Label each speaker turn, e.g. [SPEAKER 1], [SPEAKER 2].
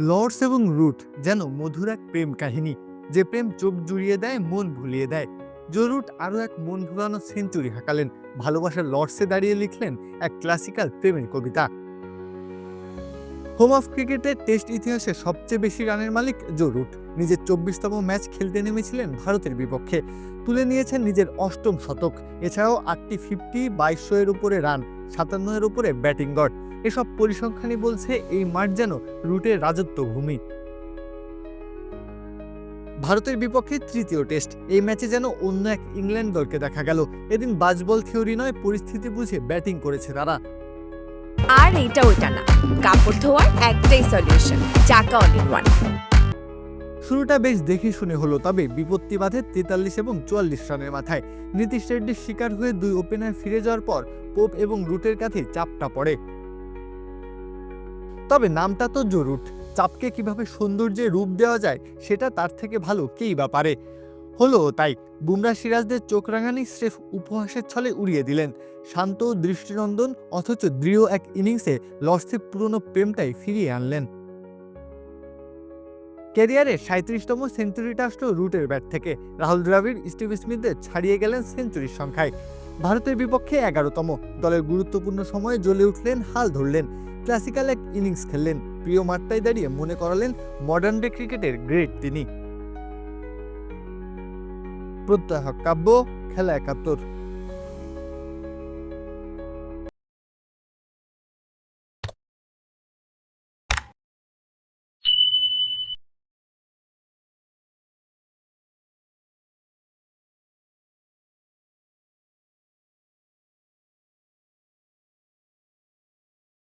[SPEAKER 1] Lords এবং root যেন মধুর এক প্রেম কাহিনী, যে প্রেম চোখ জুড়িয়ে দেয়, মন ভুলিয়ে দেয়। জরুট আরও এক মন ভুলানো সেঞ্চুরি হাঁকালেন ভালোবাসার লর্ডসে দাঁড়িয়ে লিখলেন এক ক্লাসিক্যাল প্রেমের কবিতা। হোম অফ ক্রিকেটের টেস্ট ইতিহাসে সবচেয়ে বেশি রানের মালিক জো রুট। নিজের চব্বিশতম ম্যাচ খেলতে নেমেছিলেন ভারতের বিপক্ষে। তুলে নিয়েছেন নিজের অষ্টম শতক। এছাড়াও আটটি ফিফটি বাইশশো এর উপরে রান সাতান্ন এর উপরে ব্যাটিং গড়। এসব পরিসংখ্যানই বলছে এই মাঠ যেন রুটের রাজত্ব ভূমি। ভারতের বিপক্ষে তৃতীয় টেস্ট। এই ম্যাচে যেন অন্য এক ইংল্যান্ড দলকে দেখা গেল। এদিন বাজবল থিওরি নয় পরিস্থিতি বুঝে ব্যাটিং করেছে তারা।
[SPEAKER 2] আর এইটা ওইটা না। কাপড় ধোয়ার একটাই সলিউশন চাকা অল ইন ওয়ান
[SPEAKER 1] শুরুটা বেশ দেখে শুনে হলো তবে বিপত্তি বাধে তেতাল্লিশ এবং চুয়াল্লিশ রানের মাথায়। নীতিশ রেড্ডির শিকার হয়ে দুই ওপেনার ফিরে যাওয়ার পর পোপ এবং রুটের কাছে চাপটা পড়ে। তবে নামটা তো জরুট চাপকে কীভাবে সৌন্দর্যে রূপ দেওয়া যায়, সেটা তার থেকে ভালো, কেই বা পারে। হলো তাই, বুমরা সিরাজদের চোখ রাঙানি স্রেফ উপহাসের ছলে উড়িয়ে দিলেন। শান্ত দৃষ্টিনন্দন অথচ দৃঢ় এক ইনিংসে লর্ডসের পুরনো প্রেমটাই ফিরিয়ে আনলেন। ক্যারিয়ারে সাঁত্রিশতম সেঞ্চুরিটা আসলো রুটের ব্যাট থেকে রাহুল দ্রাবিড়, স্টিভ স্মিথদের ছাড়িয়ে গেলেন সেঞ্চুরির সংখ্যায়। ভারতের বিপক্ষে এগারোতম। দলের গুরুত্বপূর্ণ সময়ে জ্বলে উঠলেন, হাল ধরলেন, ক্লাসিক্যাল এক ইনিংস খেললেন। প্রিয় মাঠটাই দাঁড়িয়ে মনে করালেন মডার্ন ডে ক্রিকেটের গ্রেট তিনি। প্রত্যহ কাব্য, খেলা একাত্তর।